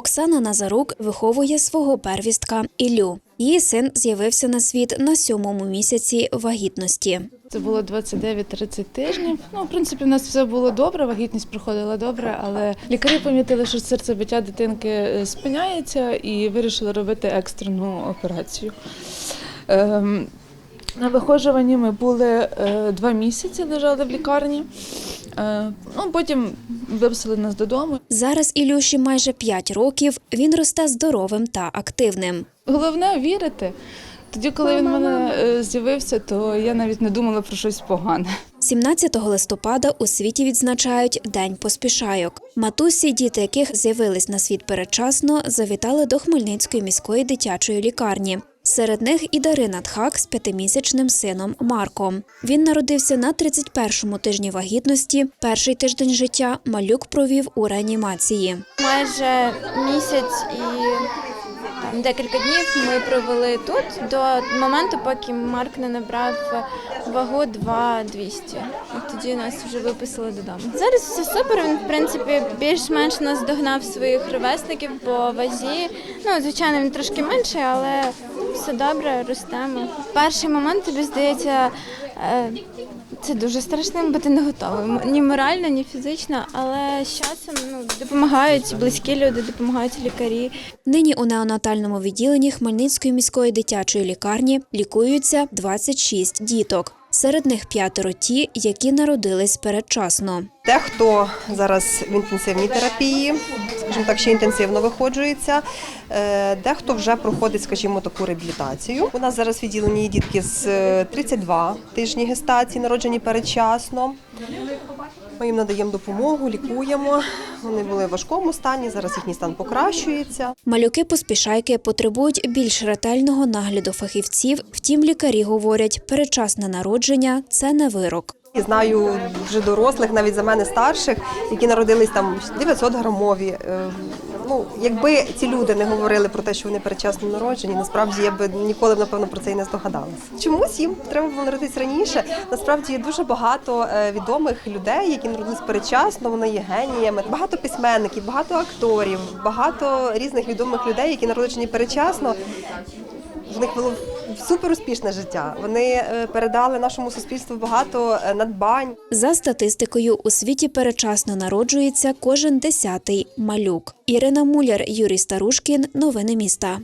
Оксана Назарук виховує свого первістка Ілю. Її син з'явився на світ на сьомому місяці вагітності. Це було 29-30 тижнів. Ну, в принципі, в нас все було добре, вагітність проходила добре, але лікарі помітили, що серцебиття дитинки е, спиняється і вирішили робити екстрену операцію. Ем, на виходжуванні ми були е, два місяці, лежали в лікарні. Е, ну, потім виписали нас додому. Зараз Ілюші майже 5 років. Він росте здоровим та активним. Головне вірити. Тоді, коли він в мене е, з'явився, то я навіть не думала про щось погане. 17 листопада у світі відзначають День поспішайок. Матусі, діти яких з'явились на світ передчасно, завітали до Хмельницької міської дитячої лікарні. Серед них і Дарина Тхак з п'ятимісячним сином Марком. Він народився на 31-му тижні вагітності. Перший тиждень життя малюк провів у реанімації. Майже місяць і декілька днів ми провели тут до моменту, поки Марк не набрав вагу 2200. І тоді нас вже виписали додому. Зараз все супер. Він в принципі більш-менш наздогнав своїх ровесників по вазі. Ну, звичайно, він трошки менший, але все добре, ростемо. Перший момент тобі здається. е, Це дуже страшним, бо ти не готовий. Ні морально, ні фізично, але з часом ну, допомагають близькі люди, допомагають лікарі. Нині у неонатальному відділенні Хмельницької міської дитячої лікарні лікуються 26 діток. Серед них п'ятеро ті, які народились передчасно. Дехто зараз в інтенсивній терапії, скажімо так, ще інтенсивно виходжується. Е, Дехто вже проходить, скажімо, таку реабілітацію. У нас зараз відділені дітки з е, 32 тижні гестації, народжені передчасно. Ми їм надаємо допомогу, лікуємо. Вони були в важкому стані, зараз їхній стан покращується. Малюки поспішайки потребують більш ретельного нагляду фахівців. Втім, лікарі говорять, передчасне народження це не вирок. І знаю вже дорослих, навіть за мене старших, які народились там 900 грамові. Е, Ну, якби ці люди не говорили про те, що вони передчасно народжені, насправді я би ніколи напевно про це і не здогадалася. Чомусь їм треба було народитися раніше. Насправді є дуже багато е, відомих людей, які народились передчасно. Вони є геніями. Багато письменників, багато акторів, багато різних відомих людей, які народжені передчасно. В них було супер успішне життя. Вони е, передали нашому суспільству багато е, надбань. За статистикою, у світі перечасно народжується кожен десятий малюк. Ірина Муляр, Юрій Старушкін. Новини міста.